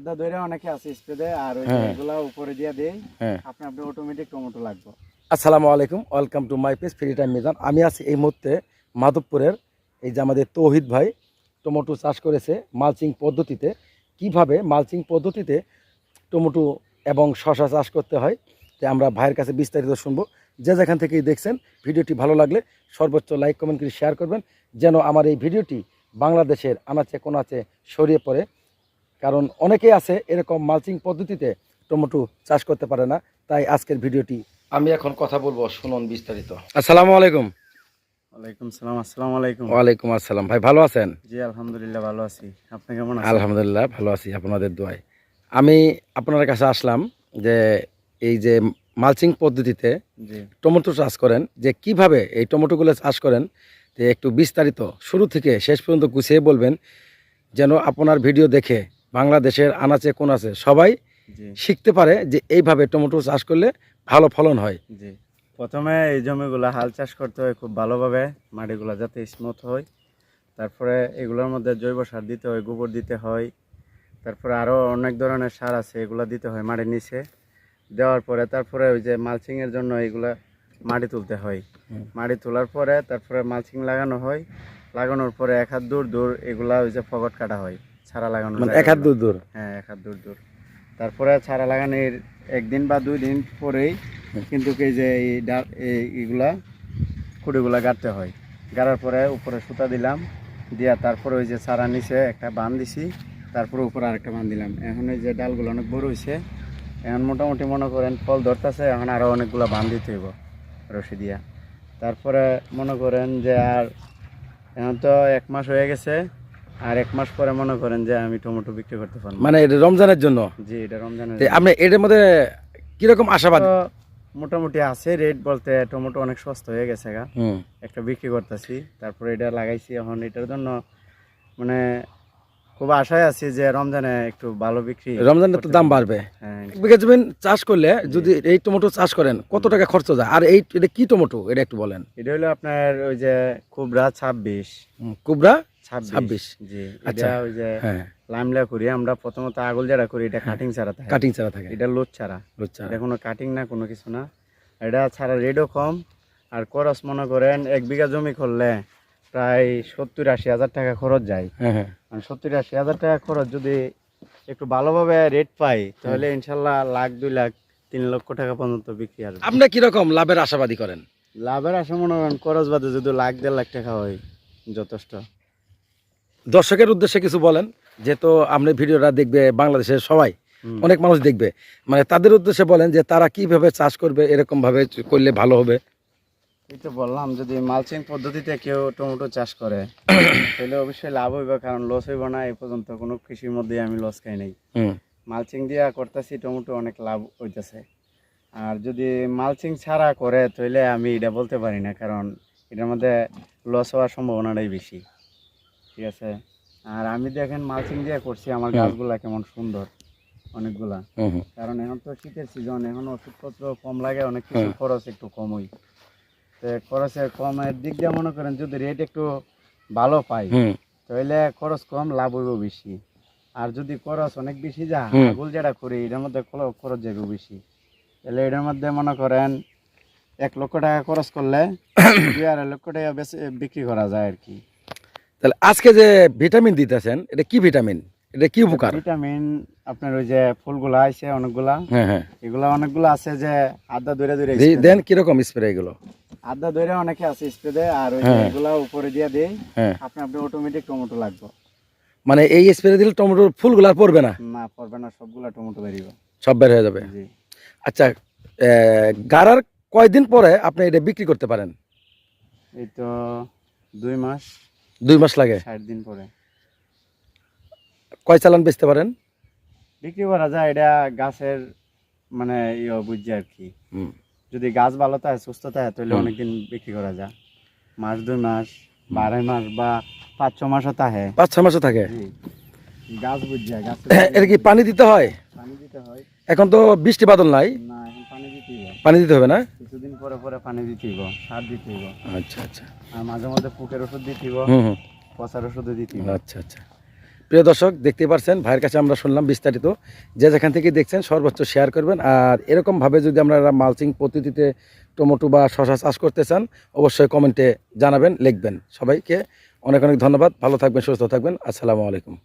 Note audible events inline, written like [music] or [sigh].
আদা ধরে অনেকে আছে স্প্রে দেয় আর ওই হ্যাঁ। এগুলা উপরে দিয়ে হ্যাঁ। আপনি আপনি অটোমেটিক টমেটো লাগবে। আসসালামু আলাইকুম welcome to my page free time Mizan আমি আছি এই মুহূর্তে মাধবপুরের এই যে আমাদের তৌহিদ ভাই টমেটো চাষ করেছে মালচিং পদ্ধতিতে। কীভাবে মালচিং পদ্ধতিতে টমেটো এবং শশা চাষ করতে হয় যে আমরা ভাইয়ের কাছে বিস্তারিত শুনব। যে যেখান থেকেই দেখছেন ভিডিওটি ভালো লাগলে সর্বোচ্চ লাইক কমেন্ট করে শেয়ার করবেন যেন আমার এই ভিডিওটি বাংলাদেশের আনাচে কোনাচে ছড়িয়ে পড়ে। কারণ অনেকেই আছে এরকম মালচিং পদ্ধতিতে টমেটো চাষ করতে পারে না তাই আজকের ভিডিওটি আমি এখন কথা বলব শুনুন বিস্তারিত। আসসালামু আলাইকুম। ওয়ালাইকুম সালাম আসসালামু আলাইকুম। ওয়ালাইকুম আসসালাম ভাই ভালো আছেন? জি আলহামদুলিল্লাহ ভালো আছি। আপনি কেমন আছেন? আলহামদুলিল্লাহ ভালো আছি আপনাদের দোয়ায়। আমি আপনার কাছে আসলাম যে এই যে মালচিং পদ্ধতিতে টমেটো চাষ করেন যে কীভাবে এই টমেটোগুলো চাষ করেন একটু বিস্তারিত শুরু থেকে শেষ পর্যন্ত গুছিয়ে বলবেন যেন আপনার ভিডিও দেখে বাংলাদেশের আনাচে কোন আছে সবাই শিখতে পারে যে এইভাবে টমেটো চাষ করলে ভালো ফলন হয়। জি। প্রথমে এই জমিগুলা হাল চাষ করতে হয় খুব ভালোভাবে মাটিগুলা যাতে স্মুথ হয়। তারপরে এগুলোর মধ্যে জৈব সার দিতে হয় গোবর দিতে হয়। তারপরে আরও অনেক ধরনের সার আছে এগুলা দিতে হয় মাটির নিচে। দেওয়ার পরে তারপরে ওই যে মালচিংয়ের জন্য এগুলা মাটি তুলতে হয়। মাটি তোলার পরে তারপরে মালচিং লাগানো হয়। লাগানোর পরে এক হাত দূর দূর এগুলা ওই যে ফগট কাটা হয়। ছাড়া লাগানো মানে এক হাত দূর দূর। হ্যাঁ এক হাত দূর দূর। তারপরে ছাড়া লাগানোর একদিন বা দুই দিন পরেই কিন্তু এই যে এই ডা- এই এগুলা খুঁড়িগুলা গাড়তে হয়। গাড়ার পরে উপরে সুতা দিলাম দিয়া তারপরে ওই যে চারা নিচে একটা বান দিছি তারপরে উপরে আরেকটা বান দিলাম। এখন এই যে ডালগুলো অনেক বড় হয়েছে এখন মোটামুটি মনে করেন ফল ধরতেছে এখন আরও অনেকগুলো বান দিতে হইব রশি দিয়া। তারপরে মনে করেন যে আর এখন তো এক মাস হয়ে গেছে আর এক মাস পরে মনে করেন যে আমি টমেটো বিক্রি করতে পারব। মানে এটা রমজানের জন্য? জি এটা রমজানের আপনি এটার মধ্যে কীরকম আশাবাদ? মোটামুটি আছে রেট বলতে টমেটো অনেক সস্তা হয়ে গেছে গা। একটা বিক্রি করতেছি তারপরে এটা লাগাইছি এখন এটার জন্য মানে খুব আশায় আছি যে রমজানে একটু ভালো বিক্রি রমজানের তো দাম বাড়বে। হ্যাঁ বিঘা জমি চাষ করলে যদি এই টমেটো চাষ করেন কত টাকা খরচ যায়? আর এই এটা কি টমেটো? এটা একটু বলেন। এটা হলো আপনার ওই যে কুবরা ছাব্বিশ। কুবরা ছাব্বিশ। জি আচ্ছা। এটা ওই যে হ্যাঁ। লাইমলা করি আমরা প্রথমত আগল যারা করি এটা কাটিং ছাড়া থাকে। কাটিং ছাড়া থাকে। এটা লোড ছাড়া। লুচ্চা এটা কোনো কাটিং না কোনো কিছু না। এটা ছাড়া রেটও কম আর খরচ মনে করেন এক বিঘা জমি করলে প্রায় সত্তর আশি হাজার টাকা খরচ যায়। হ্যাঁ হ্যাঁ। আর সত্তর আশি হাজার টাকা খরচ যদি একটু ভালোভাবে রেট পাই তাহলে ইনশাল্লাহ লাখ দুই লাখ তিন লক্ষ টাকা পর্যন্ত বিক্রি আসবে আপনি কীরকম লাভের আশাবাদী করেন? লাভের আশা মনে করেন খরচ বাদে যদি লাখ দেড় লাখ টাকা হয় যথেষ্ট। দর্শকের উদ্দেশ্যে কিছু বলেন যেহেতু আপনি ভিডিওটা দেখবে বাংলাদেশের সবাই অনেক মানুষ দেখবে। মানে তাদের উদ্দেশ্যে বলেন যে তারা কীভাবে চাষ করবে এরকম ভাবে করলে ভালো হবে। এই তো বললাম যদি মালচিং পদ্ধতিতে কেউ টমেটো চাষ করে [coughs] তাহলে অবশ্যই লাভ হইবে কারণ লস হইব না এই পর্যন্ত কোনো কৃষির মধ্যে আমি লস খাই নাই। মালচিং দিয়া করতেছি টমেটো অনেক লাভ হইতেছে। আর যদি মালচিং ছাড়া করে তাহলে আমি এটা বলতে পারি না কারণ এটার মধ্যে লস হওয়ার সম্ভাবনাটাই বেশি। ঠিক আছে? আর আমি দেখেন মালচিং দিয়ে করছি আমার গাছগুলা কেমন সুন্দর অনেকগুলা। কারণ এখন তো শীতের সিজন এখন ওষুধপত্র কম লাগে অনেক কিছু খরচ একটু কমই। তো খরচের কমের দিক দিয়ে মনে করেন যদি রেট একটু ভালো পাই তাহলে খরচ কম লাভ হইব বেশি। আর যদি খরচ অনেক বেশি যা। আগুল যেটা করি এটার মধ্যে খরচ- খরচ যাবে বেশি। তাহলে এটার মধ্যে মনে করেন এক লক্ষ টাকা খরচ করলে [coughs] দুই আড়াই লক্ষ টাকা বেশি বিক্রি করা যায় আর কি। তাহলে আজকে যে ভিটামিন দিতেছেন এটা কি ভিটামিন? এটা কি উপকার? ভিটামিন আপনার ওই যে ফুলগুলা আছে অনেকগুলা। হ্যাঁ হ্যাঁ। এগুলা অনেকগুলো আছে যে আদা দূরে দি- দেন কীরকম স্প্রে এগুলো? আদা দূরে অনেকে আছে স্প্রে দেয় আর ওই হ্যাঁ। এগুলা উপরে দিয়ে হ্যাঁ। আপনি আপনি অটোমেটিক টমেটো লাগবে। মানে এই স্প্রে দিলে টমেটোর ফুলগুলো পড়বে না? না পড়বে না সবগুলা টমেটো বেরিয়ে সব বের হয়ে যাবে? আচ্ছা গাড়ার কয়দিন পরে আপনি এটা বিক্রি করতে পারেন? এই তো দুই মাস। দুই মাস লাগে? ষাট দিন পরে। কয় চালান বেচতে পারেন? বিক্রি করা যায় এটা গাছের মানে ইয়ে বুঝছে আর কি। যদি গাছ ভালো থাকে সুস্থ থাকে তাহলে। অনেকদিন বিক্রি করা যায়। মাস দুই মাস বা আড়াই মাস বা পাঁচ ছ মাসও থাকে। পাঁচ ছ মাসও থাকে। গাছ বুঝছে গাছ [coughs] এটা কি পানি দিতে হয়? পানি দিতে হয়। এখন তো বৃষ্টি বাদল নাই। না এখন পানি দিতে হবে পানি দিতে হবে না? কিছুদিন পরে পরে পানি দিতে হইব সার দিতে হইব। আচ্ছা আচ্ছা। আর মাঝে মধ্যে পোকের ওষুধ দিতে হইব পচার ওষুধও দিতে হইব। আচ্ছা আচ্ছা। প্রিয় দর্শক দেখতে পারছেন ভাইয়ের কাছে আমরা শুনলাম বিস্তারিত। যে যেখান থেকে দেখছেন সর্বোচ্চ শেয়ার করবেন। আর এরকমভাবে যদি আপনারা মালচিং পদ্ধতিতে টমেটো বা শশা চাষ করতে চান অবশ্যই কমেন্টে জানাবেন লিখবেন। সবাইকে অনেক অনেক ধন্যবাদ। ভালো থাকবেন সুস্থ থাকবেন। আসসালামু আলাইকুম।